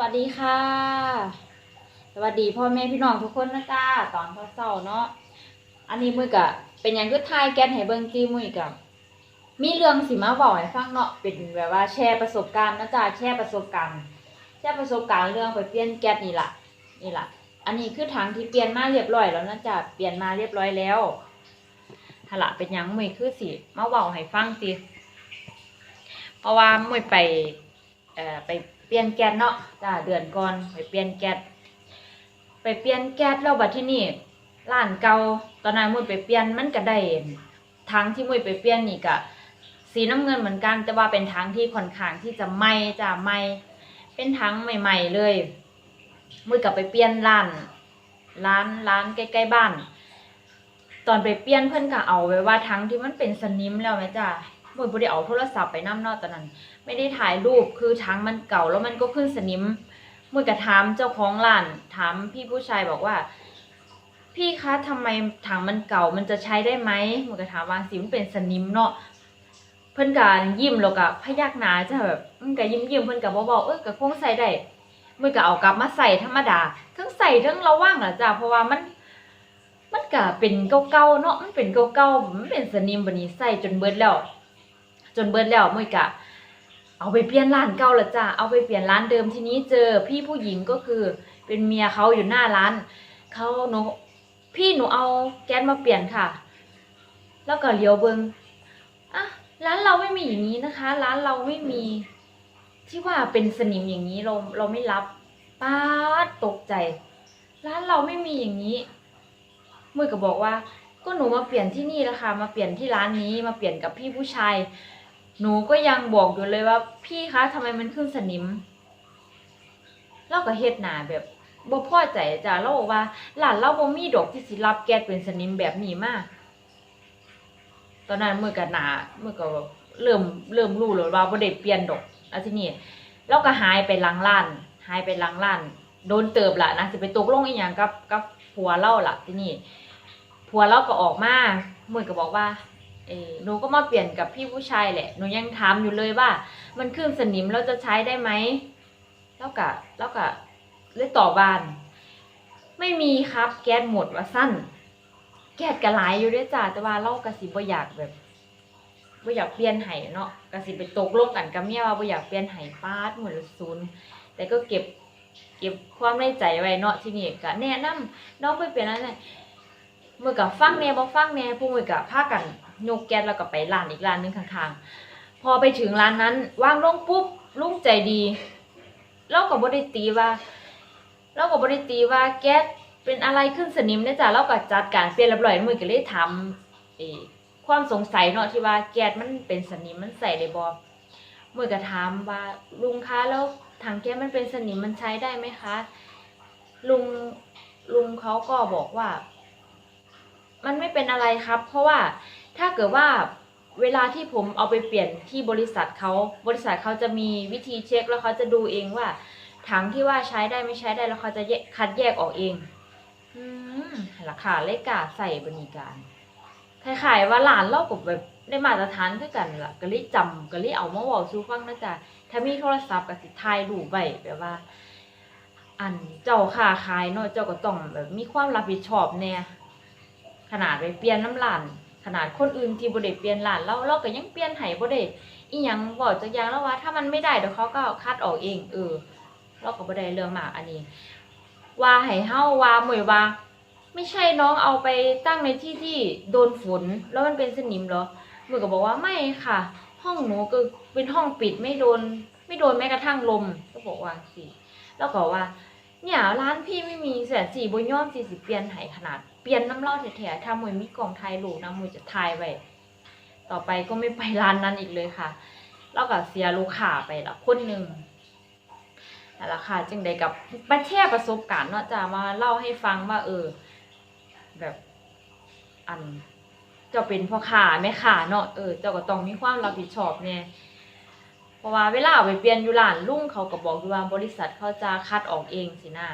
วัสดีค่ะ สวัสดีพ่อแม่พี่น้องทุกคนนะจ้าตอนพ่อเช้าเนาะอันนี้มือกะเป็นยังคือทายแก๊สให้เบิ่งจีมือกะมีเรื่องสิมาบอกให้ฟังเนาะเป็นแบบว่าแชร์ประสบการณ์นะจ้าแชร์ประสบการณ์แชร์ประสบการณ์เรื่องไปเปลี่ยนแก๊สนี่ละนี่ละอันนี้คือถังที่เปลี่ยนมาเรียบร้อยแล้วนะจ้าเปลี่ยนมาเรียบร้อยแล้วหนละเป็นยังมือคือสิมาเว้าให้ฟังสิเพราะว่ามือไปเอ่อไป เปลี่ยนแก๊สเนาะจ้าเดือนก่อนไปเปลี่ยนแก๊สไปเปลี่ยนแก๊สแล้วบัดที่นี่ร้านเก่าตอนนั้นมุ้ยไปเปลี่ยนมันก็ได้ทางที่มุ้ยไปเปลี่ยนนี่ก็สีน้ำเงินเหมือนกันแต่ว่าเป็นทางที่ค่อนข้างที่จะไหม้จ้าไหม้เป็นทางใหม่ ๆ เลย มุ้ยก็ไปเปลี่ยนร้านร้านร้านใกล้ๆบ้าน ตอนไปเปลี่ยนเพื่อนก็เอาไว้ว่าทั้งที่มันเป็นสนิมแล้วไหมจ้า มุ้ยบ่ได้เอาโทรศัพท์ไปนำเนาะตอนนั้น ไม่ได้ถ่ายรูปคือถังมันเก่าแล้วมันก็ขึ้นสนิมมือกับถามเจ้าของร้านถามพี่ผู้ชายบอกว่า พี่คะทำไมถังมันเก่ามันจะใช้ได้ไหมมือกับถามว่าสิมันเป็นสนิมเนาะเพิ่นการยิ้มแล้วก็พยักหน้าจะแบบมันก็ยิ้มยิ้มๆเพิ่นก็บ่บอกเออก็คงใส่ได้มือก็เอากลับมาใส่ธรรมดาทั้งใส่ทั้งระว่างล่ะจ้ะเพราะว่ามัน มันก็เป็นเก่าๆเนาะมันเป็นเก่าๆมันเป็นสนิมบัดนี้ใส่จนเบิดแล้ว จนเบิดแล้วมือกะ เอาไปเปลี่ยนร้านเก่าละจ้าเอาไปเปลี่ยนร้านเดิมทีนี้เจอพี่ผู้หญิงก็คือเป็นเมียเขาอยู่หน้าร้านเขาหนูพี่หนูเอาแก๊สมาเปลี่ยนค่ะ แล้วก็เลี้ยวเบิงอะร้านเราไม่มีอย่างนี้นะคะ ร้านเราไม่มี ที่ว่าเป็นสนิมอย่างนี้เราเราไม่รับป้าตกใจ ร้านเราไม่มีอย่างนี้มือก็บอกว่า ก็หนูมาเปลี่ยนที่นี่ล้วค่ะมาเปลี่ยนที่ร้านนี้มาเปลี่ยนกับพี่ผู้ชาย หนูก็ยังบอกอยู่เลยว่า พี่คะทำไมมันขึ้นสนิมเราก็เฮ็ดหนาแบบบ่พอใจจ้ะเราบอกว่าหลานเราบ่มีดอกที่สิรับแก๊สเป็นสนิมแบบนี้มาตอนนั้นเมื่อกับหนาเมื่อก็เริ่มเริ่มรู้แล้วว่าบ่ได้เปลี่ยนดอกแล้วทีนี้เราก็หายไปลังร้านหายไปลังร้านโดนเติบละนะสิไปตกลงอีหยังกับกับผัวเราล่ะที่นี้ผัวเราก็ออกมาเมื่อก็บอกว่า เออหนูก็มาเปลี่ยนกับพี่ผู้ชายแหละ หนูยังถามอยู่เลยว่า มันขึ้นสนิมเราจะใช้ได้ไหมแล้วก็แล้วก็เลยต่อบบาน ไม่มีครับแก๊สหมดว่าสั้น แก๊สกระหลายอยู่ด้วยจ้าแต่ว่าเรากระสิบ่อยากแบบบ่อยากเปลี่ยนไห้เนาะกระสิไปตกลงกันกับเมียว่าบ่อยากเปลี่ยนไห้ปาดหมดลยศูนย์แต่ก็เก็บเก็บความในใจไว้เนาะที่นี่ก็แนะนำน้องไปเปลี่ยนอะไรมือกับฟังแน่บ่ฟังแน่ผู้มือกับพากัน ยกแก๊สแล้วก็ไปร้านอีกร้านหนึงข้างๆ พอไปถึงร้านนั้นว่างลงปุ๊บลุงใจดีเราก็บ่ได้ตีว่าเราก็บ่ได้ตีว่าแก๊สเป็นอะไรขึ้นสนิมเนี่ยจ้ะเราก็จัดการเปลี่ยนรียบร้อยมือก็เลยถามเอความสงสัยเนาะที่ว่าแก๊สมันเป็นสนิมมันใส่ได้บ่มือก็ถามว่าลุงคะแล้วถังแก๊สมันเป็นสนิมมันใช้ได้ไหมคะ ลุงลุงเขาก็บอกว่า มันไม่เป็นอะไรครับ เพราะว่า ถ้าเกิดว่าเวลาที่ผมเอาไปเปลี่ยนที่บริษัทเขาบริษัทเขาจะมีวิธีเช็คแล้วเขาจะดูเองว่าถังที่ว่าใช้ได้ไม่ใช้ได้แล้วเขาจะคัดแยกออกเองอืมราคาเลขกาใส่บริการคล้ายๆว่าหลานเรากับแบบได้มาตรฐานคือกันล่ะก็เลยจำก็เลยเอามาเว้าสู่ฟังนะจ๊ะถ้ามีโทรศัพท์ก็สิถ่ายรูปไว้แบบว่า อันเจ้าค้าขายเนาะเจ้าก็ต้องแบบมีความรับผิดชอบแน่ขนาดไปเปลี่ยนน้ำร้าน ขนาดคนอื่นที่บ่ได้เปลี่ยนร้านเราเราก็ยังเปลี่ยนให้บ่ได้อีหยังบอกจักอย่างแล้วว่า ถ้ามันไม่ได้เดี๋ยวเขาก็คัดออกเองเออเราก็บ่ได้เรื่องมากอันนี้ ว่าให้เฮาว่าหมวยว่า ไม่ใช่น้องเอาไปตั้งในที่ที่โดนฝนแล้วมันเป็นสนิมเหรอหมือก็บอกว่าไม่ค่ะ ห้องหนูก็เป็นห้องปิดไม่โดน ไม่โดนแม้กระทั่งลมก็บอกว่าสิแล้วก็ว่า เนี่ยร้านพี่ไม่มีแสนสี่บนย่อมสี่สิบเปียนไหขนาด ปลี่ยนน้ำเล่าแถๆถ้ามวยมีกล่องไทยลูกนะมวยจะทายไว้ต่อไปก็ไม่ไปร้านนั้นอีกเลยค่ะแล้วก็เสียลูกค้าไปละคนหนึ่งนั่นแหละค่ะจึงได้กับมาแชร์ประสบการณ์เนาะจะมาเล่าให้ฟังว่า เออ แบบอันเจ้าเป็นพ่อค้าแม่ค้าเนาะเออเจ้าก็ต้องมีความรับผิดชอบเนี่ยเพราะว่าเวลาไปเปลี่ยนอยู่ร้านลุงเขาก็บอกอยู่ว่าบริษัทเขาจะคัดออกเองสินะ่ะ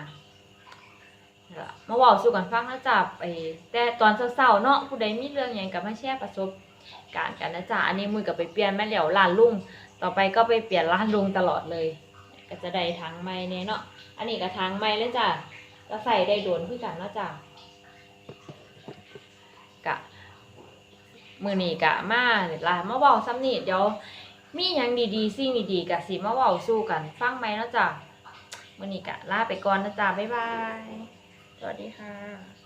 มาเว่าสู่กันฟังนะจ๊ะไปแต่ตอนเช้าๆเนาะผู้ใดมีเรื่องหยังก็มาแชร์ประสบการณ์กันนะจ๊ะอันนี้มือก็ไปเปลี่ยนแม่แล้วร้านลุงต่อไปก็ไปเปลี่ยนร้านลุงตลอดเลย ก็จะได้ทางไม้เนี่ยเนาะอันนี้ก็ทางไม้เลยจ้ะก็ใส่ได้โดนคือกันนะจ้ะกะมือนี้กะมาเลามาเว้าซ้ำนี่เดี๋ยวมียังดีๆสิ่งดีๆกะสิมาเว้าสู้กันฟังไหมนะจ้ะมือนี้กะลาไปก่อนนะจ้ะบ๊ายบาย สวัสดีค่ะ